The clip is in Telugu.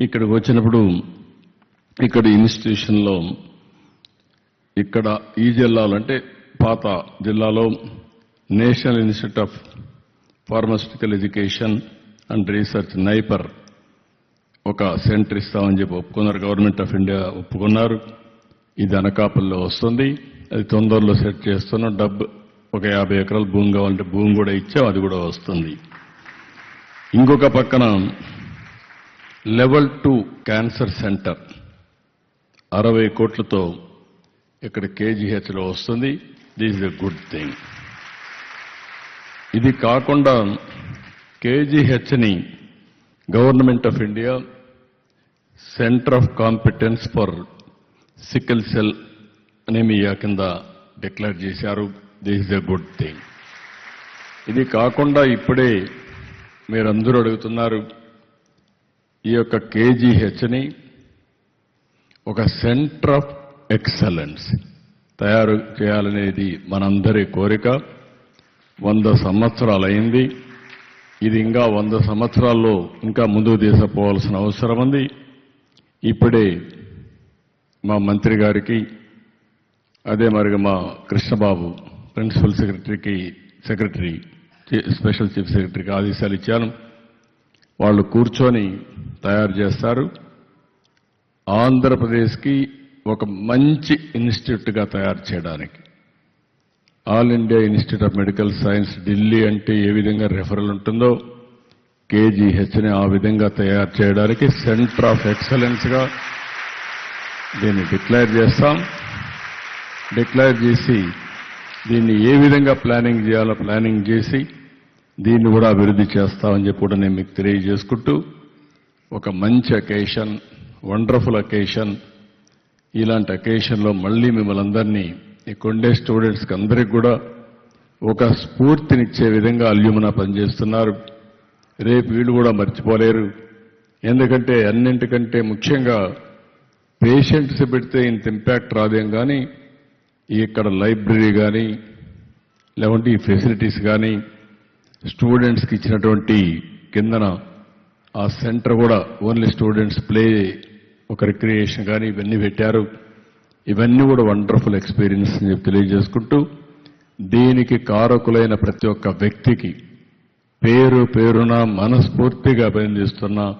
ఇక్కడికి వచ్చినప్పుడు ఇక్కడ ఇన్స్టిట్యూషన్లో ఇక్కడ ఈ జిల్లాలో అంటే పాత జిల్లాలో national institute of pharmaceutical education and research NIPER ఒక సెంటర్ ఇస్తామని చెప్పి ఒప్పుకున్నారు. గవర్నమెంట్ ఆఫ్ ఇండియా ఒప్పుకున్నారు. ఇది అనకాపల్లిలో వస్తుంది. అది తొందరలో సెట్ చేస్తున్నాం. డబ్బు ఒక యాభై ఎకరాల భూమి కావాలంటే భూమి కూడా ఇచ్చాం. అది కూడా వస్తుంది. ఇంకొక పక్కన లెవెల్ టూ క్యాన్సర్ సెంటర్ అరవై కోట్లతో ఇక్కడ కేజీహెచ్లో వస్తుంది. This is a good thing. ఇది కాకుండా కేజీహెచ్ని government of India centre of competence for sickle cell anaemia కింద డిక్లేర్ చేశారు. This is a good thing. ఇది కాకుండా ఇప్పుడే మీరందరూ అడుగుతున్నారు ఈ యొక్క కేజీహెచ్ని ఒక సెంటర్ ఆఫ్ ఎక్సలెన్స్ తయారు చేయాలనేది మనందరి కోరిక. వంద సంవత్సరాలైంది. ఇది ఇంకా వంద సంవత్సరాల్లో ఇంకా ముందుకు తీసుకుపోవాల్సిన అవసరం ఉంది. ఇప్పుడే మా మంత్రి గారికి అదే మరి మా కృష్ణబాబు ప్రిన్సిపల్ సెక్రటరీకి సెక్రటరీ స్పెషల్ చీఫ్ సెక్రటరీకి ఆదేశాలు ఇచ్చాను. వాళ్ళు కూర్చొని తయారు చేస్తారు. ఆంధ్రప్రదేశ్కి ఒక మంచి ఇన్స్టిట్యూట్గా తయారు చేయడానికి. All India institute of medical science Delhi అంటే ఏ విధంగా రెఫరల్ ఉంటుందో కేజీహెచ్ని ఆ విధంగా తయారు చేయడానికి సెంటర్ ఆఫ్ ఎక్సలెన్స్గా దీన్ని డిక్లేర్ చేస్తాం. డిక్లేర్ చేసి దీన్ని ఏ విధంగా ప్లానింగ్ చేయాలో ప్లానింగ్ చేసి దీన్ని కూడా అభివృద్ధి చేస్తామని చెప్పి కూడా నేను మీకు తెలియజేసుకుంటూ ఒక మంచి అకేషన్ వండర్ఫుల్ అకేషన్ ఇలాంటి అకేషన్లో మళ్ళీ మిమ్మల్ని అందరినీ ఇక్కడుండే స్టూడెంట్స్కి అందరికి కూడా ఒక స్ఫూర్తినిచ్చే విధంగా అల్యూమినా పనిచేస్తున్నారు. రేపు వీళ్ళు కూడా మర్చిపోలేరు. ఎందుకంటే అన్నింటికంటే ముఖ్యంగా పేషెంట్స్ పెడితే ఇంత ఇంపాక్ట్ రాదేం కానీ ఇక్కడ లైబ్రరీ కానీ లేకుంటే ఈ ఫెసిలిటీస్ కానీ స్టూడెంట్స్కి ఇచ్చినటువంటి కిందన ఆ సెంటర్ కూడా ఓన్లీ స్టూడెంట్స్ ప్లే ఒక రిక్రియేషన్ కానీ ఇవన్నీ పెట్టారు. ఇవన్నీ కూడా వండర్ఫుల్ ఎక్స్పీరియన్స్ అని చెప్పి తెలియజేసుకుంటూ దీనికి కారకులైన ప్రతి ఒక్క వ్యక్తికి పేరు పేరున మనస్ఫూర్తిగా అభినందిస్తున్నా.